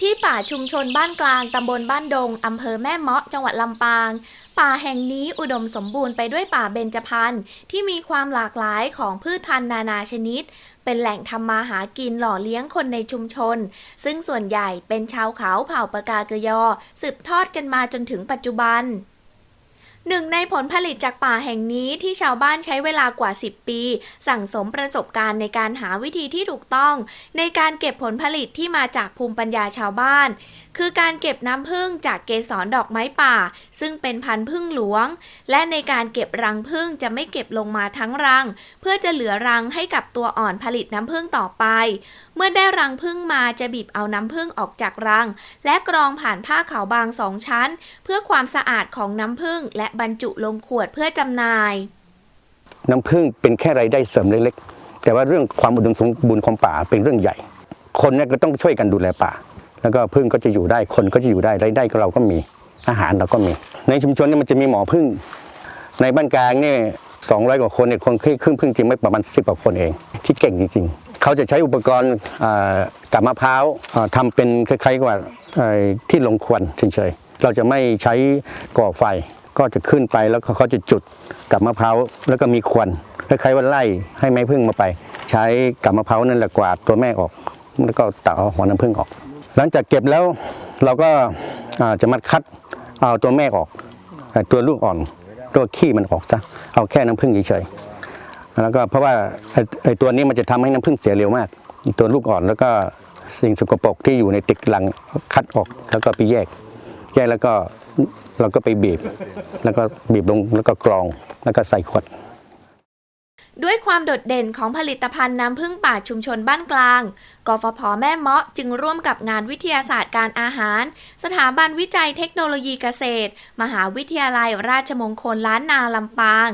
ที่ป่าชุมชนบ้านกลางตำบลบ้านดงอำเภอแม่เมาะจังหวัดลำปาง ป่าแห่งนี้อุดมสมบูรณ์ไปด้วยป่าเบญจพรรณที่มีความหลากหลายของพืชพันธุ์นานาชนิด เป็นแหล่งทำมาหากินหล่อเลี้ยงคนในชุมชน ซึ่งส่วนใหญ่เป็นชาวเขาเผ่าปากาเกยอ สืบทอดกันมาจนถึงปัจจุบัน หนึ่งในผลผลิตจากป่าแห่งนี้ที่ชาวบ้านใช้เวลากว่า 10 ปี สั่งสมประสบการณ์ในการหาวิธีที่ถูกต้อง ในการเก็บผลผลิตที่มาจากภูมิปัญญาชาวบ้าน คือการเก็บน้ำผึ้งจากเกสรดอกไม้ป่า ซึ่งเป็นพันธุ์ผึ้งหลวง และในการเก็บรังผึ้งจะไม่เก็บลงมาทั้งรัง เพื่อจะเหลือรังให้กับตัวอ่อนผลิตน้ำผึ้งต่อไป เมื่อได้รังผึ้งมาจะบีบเอาน้ำผึ้งออกจากรัง และกรองผ่านผ้าขาวบางสองชั้น เพื่อความสะอาดของน้ำผึ้งและบรรจุลงขวดเพื่อจำหน่าย น้ำผึ้งเป็นแค่รายได้เสริมเล็กๆ แต่ว่าเรื่องความอุดมสมบูรณ์ของป่าเป็นเรื่องใหญ่ คนเนี่ยก็ต้องช่วยกันดูแลป่า แล้วก็ผึ้งก็จะอยู่ได้คนก็จะอยู่ได้รายได้เราก็มีอาหารเราก็มี ในชุมชนเนี่ยมันจะมีหมอผึ้งในบ้านกลางเนี่ยสองร้อยกว่าคนเนี่ยคนครึ่งพึ่งจริงไม่ประมาณสิบกว่าคนเอง ที่เก่งจริงๆ เขาจะใช้อุปกรณ์กับมะพร้าวอ่าทำเป็นคล้ายๆกับที่ลงควันเฉยๆเราจะไม่ใช้ก่อไฟ ก็จะขึ้นไปแล้วเขาจะจุดกับมะพร้าวแล้วก็มีควันคล้ายๆว่าไล่ให้ไม้พึ่งมาไป ใช้กับมะพร้าวนั่นแหละกวาดตัวแม่ออก แล้วก็ตัดเอาหัวน้ำพึ่งออก หลังจากเก็บแล้วเราก็จะมาคัดเอาตัวแม่ออก ตัวลูกอ่อนตัวขี้มันออกซะเอาแค่น้ำผึ้งเฉยๆแล้วก็เพราะว่าไอ้ตัวนี้มันจะทำให้น้ำผึ้งเสียเร็วมาก ตัวลูกอ่อนแล้วก็สิ่งสกปรกที่อยู่ในติดหลังคัดออกแล้วก็ไปแยก แยกแล้วก็เราก็ไปบีบ แล้วก็บีบลงแล้วก็กรองแล้วก็ใส่ขวด ด้วยความโดดเด่นของผลิตภัณฑ์น้ำผึ้งป่าชุมชนบ้านกลาง กฟผ แม่เมาะจึงร่วมกับงานวิทยาศาสตร์การอาหาร สถาบันวิจัยเทคโนโลยีเกษตร มหาวิทยาลัยราชมงคลล้านนาลำปาง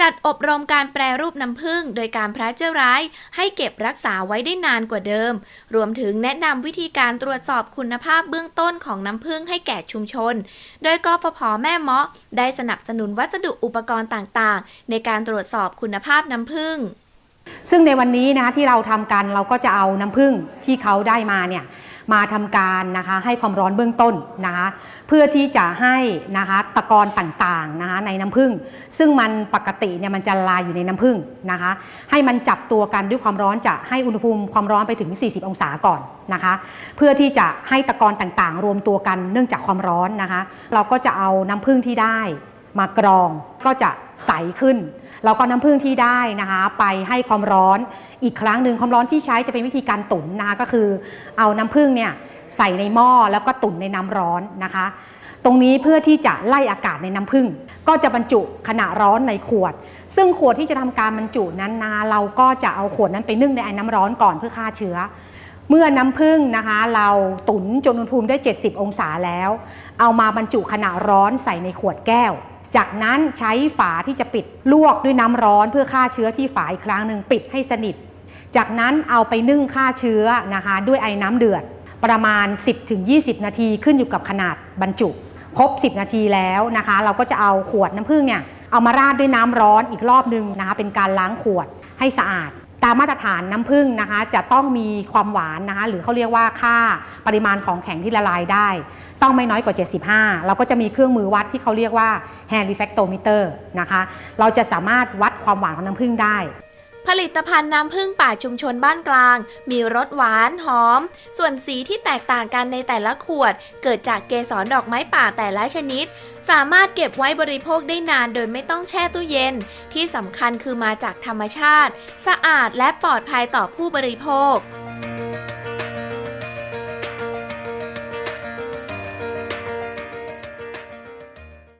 จัดอบรมการแปรรูปน้ำผึ้งโดยการพระเจ้าร้ายให้เก็บรักษาไว้ได้นานกว่าเดิม รวมถึงแนะนำวิธีการตรวจสอบคุณภาพเบื้องต้นของน้ำผึ้งให้แก่ชุมชน โดยกฟผ แม่เมาะได้สนับสนุนวัสดุอุปกรณ์ต่างๆ ในการตรวจสอบคุณภาพน้ำผึ้งซึ่งในวันนี้นะคะที่เราทำกันเราก็จะเอาน้ำผึ้งที่เขาได้มาเนี่ยมาทำการนะคะให้ความร้อนเบื้องต้นนะคะเพื่อที่จะให้นะคะตะกอนต่างๆนะคะในน้ำผึ้งซึ่งมันปกติเนี่ยมันจะลายอยู่ในน้ำผึ้งนะคะให้มันจับตัวกันด้วยความร้อนจะให้อุณหภูมิความร้อนไปถึง 40 องศาก่อนนะคะเพื่อที่จะให้ตะกอนต่างๆ รวมตัวกันเนื่องจากความร้อนนะคะเราก็จะเอาน้ำผึ้งที่ได้ มากรองก็จะใสขึ้นแล้วก็น้ำผึ้งที่ได้นะคะไปให้ความร้อนอีกครั้งหนึ่งความร้อนที่ใช้จะเป็นวิธีการตุ๋นนะคะก็คือเอาน้ำผึ้งเนี่ยใส่ในหม้อแล้วก็ตุ๋นในน้ำร้อนนะคะ ตรงนี้เพื่อที่จะไล่อากาศในน้ำผึ้งก็จะบรรจุขณะร้อนในขวด ซึ่งขวดที่จะทำการบรรจุนั้นนะเราก็จะเอาขวดนั้นไปนึ่งในไอ้น้ำร้อนก่อนเพื่อฆ่าเชื้อเมื่อน้ำผึ้งนะคะเราตุ๋นจนอุณหภูมิได้ 70 องศาแล้ว เอามาบรรจุขณะร้อนใส่ในขวดแก้ว จากนั้นใช้ฝาที่จะปิดลวกด้วยน้ำร้อนเพื่อฆ่าเชื้อที่ฝาอีกครั้งหนึ่งปิดให้สนิท จากนั้นเอาไปนึ่งฆ่าเชื้อนะคะด้วยไอ้น้ำเดือดประมาณ 10-20 นาทีขึ้นอยู่กับขนาดบรรจุครบ 10 นาทีแล้วนะคะ เราก็จะเอาขวดน้ำผึ้งเนี่ยเอามาราดด้วยน้ำร้อนอีกรอบหนึ่งนะคะเป็นการล้างขวดให้สะอาด ตามมาตรฐานน้ำผึ้งนะคะจะต้องมีความหวานนะคะหรือเขาเรียกว่าค่าปริมาณของแข็งที่ละลายได้ ต้องไม่น้อยกว่า 75 เราก็จะมีเครื่องมือวัดที่เขาเรียกว่า hand refractometer นะคะเราจะสามารถวัดความหวานของน้ำผึ้งได้ ผลิตภัณฑ์น้ำผึ้งป่าชุมชนบ้านกลาง มีรสหวานหอม ส่วนสีที่แตกต่างกันในแต่ละขวด เกิดจากเกสรดอกไม้ป่าแต่ละชนิด สามารถเก็บไว้บริโภคได้นานโดยไม่ต้องแช่ตู้เย็น ที่สำคัญคือมาจากธรรมชาติ สะอาดและปลอดภัยต่อผู้บริโภค